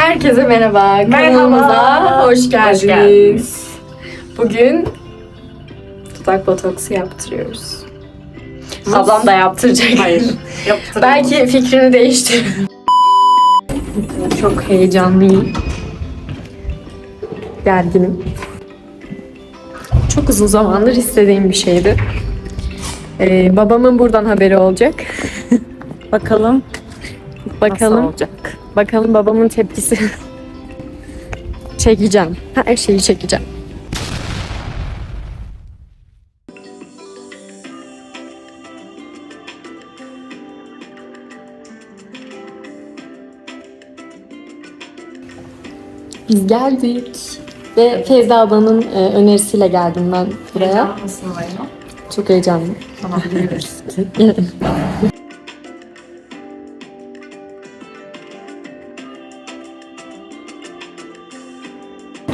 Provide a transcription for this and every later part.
Herkese merhaba. Kanalımıza hoş Hoş geldiniz. geldiniz. Bugün dudak botoksu yaptırıyoruz. Ablam da yaptıracak. Hayır. Belki fikrini değiştirir. Çok heyecanlıyım. Gerginim. Çok uzun zamandır istediğim bir şeydi. Ee, babamın buradan haberi olacak. bakalım Bakalım. nasıl olacak. Bakalım babamın tepkisi. çekeceğim. Her şeyi çekeceğim. Biz geldik. Ve Feyza ablanın e, önerisiyle geldim ben buraya. Oyunu? Çok heyecanlıyım. Tamam biliyoruz.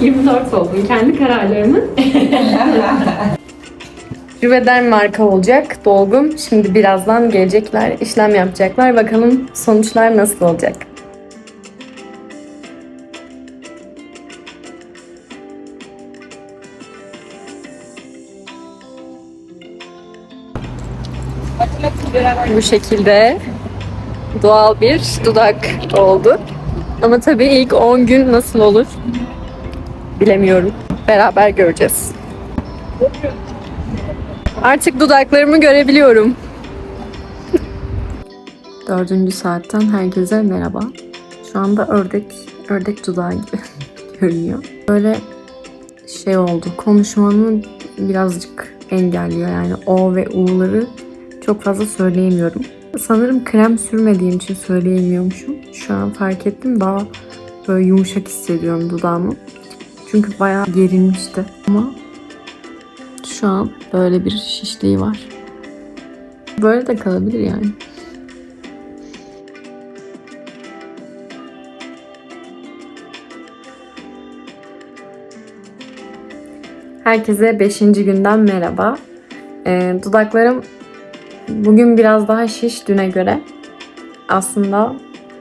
24 oldum. Kendi kararlarımı. Juvederm marka olacak dolgum. Şimdi birazdan gelecekler, işlem yapacaklar. Bakalım sonuçlar nasıl olacak? Bu şekilde doğal bir dudak oldu. Ama tabii ilk 10 gün nasıl olur bilemiyorum. Beraber göreceğiz. Artık dudaklarımı görebiliyorum. Dördüncü saatten herkese merhaba. Şu anda ördek, ördek dudağı gibi görünüyor. Böyle şey oldu, konuşmamı birazcık engelliyor. Yani O ve U'ları çok fazla söyleyemiyorum. Sanırım krem sürmediğim için söyleyemiyormuşum. Şu an fark ettim. Daha böyle yumuşak hissediyorum dudağımı. Çünkü bayağı gerilmişti. Ama şu an böyle bir şişliği var. Böyle de kalabilir yani. Herkese 5. günden merhaba. Ee, dudaklarım bugün biraz daha şiş düne göre. Aslında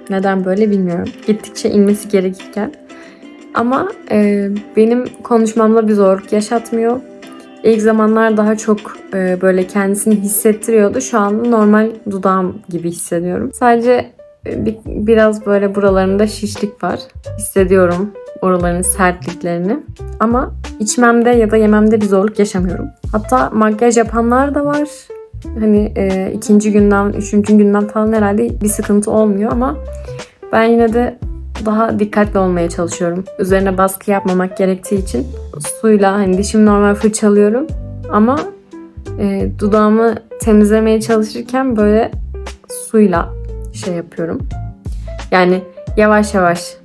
neden böyle bilmiyorum. Gittikçe inmesi gerekirken. Ama e, benim konuşmamla bir zorluk yaşatmıyor. İlk zamanlar daha çok e, böyle kendisini hissettiriyordu. Şu anda normal dudağım gibi hissediyorum. Sadece e, bir, biraz böyle buralarında şişlik var. Hissediyorum oraların sertliklerini. Ama içmemde ya da yememde bir zorluk yaşamıyorum. Hatta makyaj yapanlar da var. Hani e, ikinci günden, üçüncü günden falan herhalde bir sıkıntı olmuyor ama ben yine de daha dikkatli olmaya çalışıyorum. Üzerine baskı yapmamak gerektiği için suyla hani dişimi normal fırçalıyorum ama e, dudağımı temizlemeye çalışırken böyle suyla şey yapıyorum. Yani yavaş yavaş.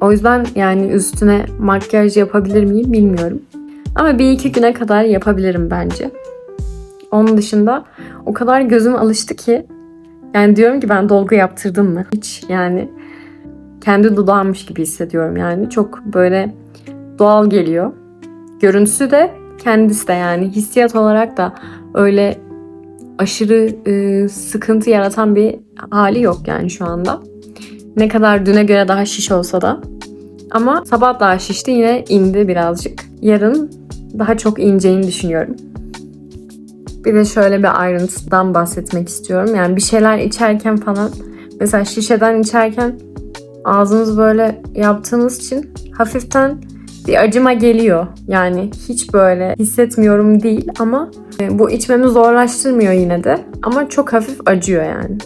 O yüzden yani üstüne makyaj yapabilir miyim bilmiyorum. Ama bir iki güne kadar yapabilirim bence. Onun dışında o kadar gözüm alıştı ki yani diyorum ki ben dolgu yaptırdım mı? Hiç yani kendi dudağımmış gibi hissediyorum yani. Çok böyle doğal geliyor. Görüntüsü de kendisi de yani hissiyat olarak da öyle aşırı e, sıkıntı yaratan bir hali yok yani şu anda. Ne kadar düne göre daha şiş olsa da. Ama sabah daha şişti yine indi birazcık. Yarın daha çok ineceğini düşünüyorum. Bir de şöyle bir ayrıntıdan bahsetmek istiyorum. Yani bir şeyler içerken falan mesela şişeden içerken ağzınız böyle yaptığınız için hafiften bir acıma geliyor. Yani hiç böyle hissetmiyorum değil ama e, bu içmemi zorlaştırmıyor yine de. Ama çok hafif acıyor yani.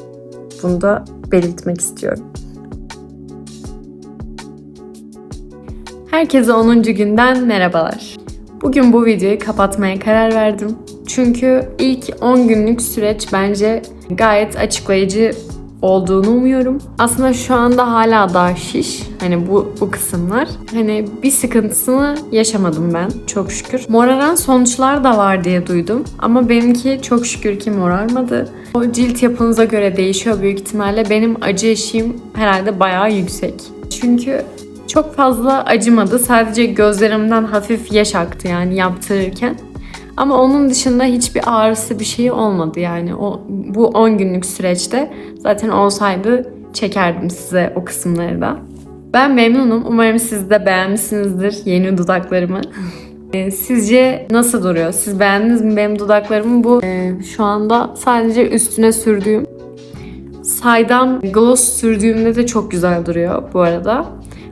Bunu da belirtmek istiyorum. Herkese 10. günden merhabalar. Bugün bu videoyu kapatmaya karar verdim. Çünkü ilk 10 günlük süreç bence gayet açıklayıcı olduğunu umuyorum. Aslında şu anda hala daha şiş. Hani bu bu kısımlar. Hani bir sıkıntısını yaşamadım ben çok şükür. Moraran sonuçlar da var diye duydum. Ama benimki çok şükür ki morarmadı. O cilt yapınıza göre değişiyor büyük ihtimalle. Benim acı eşiğim herhalde bayağı yüksek. Çünkü çok fazla acımadı. Sadece gözlerimden hafif yaş aktı yani yaptırırken. Ama onun dışında hiçbir ağrısı bir şey olmadı yani. O, bu 10 günlük süreçte zaten olsaydı çekerdim size o kısımları da. Ben memnunum. Umarım siz de beğenmişsinizdir yeni dudaklarımı. Ee, Sizce nasıl duruyor? Siz beğendiniz mi benim dudaklarımı? Bu e, şu anda sadece üstüne sürdüğüm saydam gloss sürdüğümde de çok güzel duruyor bu arada.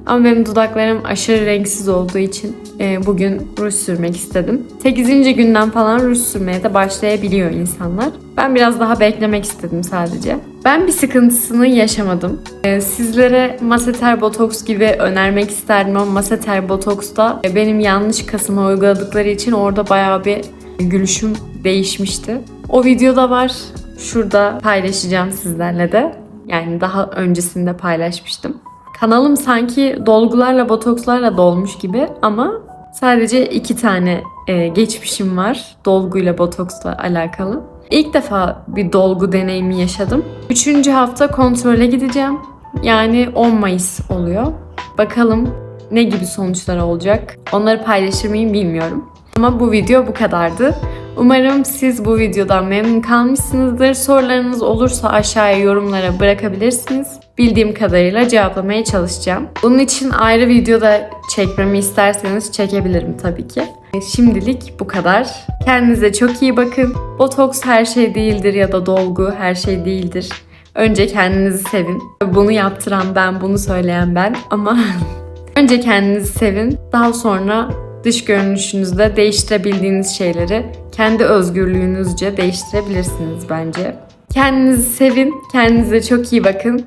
Ama benim dudaklarım aşırı renksiz olduğu için e, bugün ruj sürmek istedim. 8. günden falan ruj sürmeye de başlayabiliyor insanlar. Ben biraz daha beklemek istedim sadece. Ben bir sıkıntısını yaşamadım. E, sizlere Masseter Botox gibi önermek isterdim ama Masseter Botox'ta e, benim yanlış kasıma uyguladıkları için orada bayağı bir gülüşüm değişmişti. O videoda var. Şurada paylaşacağım sizlerle de. Yani daha öncesinde paylaşmıştım. Kanalım sanki dolgularla, botokslarla dolmuş gibi ama sadece iki tane e, geçmişim var dolguyla, botoksla alakalı. İlk defa bir dolgu deneyimi yaşadım. Üçüncü hafta kontrole gideceğim. Yani 10 Mayıs oluyor. Bakalım ne gibi sonuçlar olacak. Onları paylaşır mıyım bilmiyorum. Ama bu video bu kadardı. Umarım siz bu videodan memnun kalmışsınızdır. Sorularınız olursa aşağıya yorumlara bırakabilirsiniz. Bildiğim kadarıyla cevaplamaya çalışacağım. Bunun için ayrı videoda çekmemi isterseniz çekebilirim tabii ki. Şimdilik bu kadar. Kendinize çok iyi bakın. Botoks her şey değildir ya da dolgu her şey değildir. Önce kendinizi sevin. Bunu yaptıran ben, bunu söyleyen ben ama önce kendinizi sevin. Daha sonra dış görünüşünüzde değiştirebildiğiniz şeyleri kendi özgürlüğünüzce değiştirebilirsiniz bence. Kendinizi sevin, kendinize çok iyi bakın.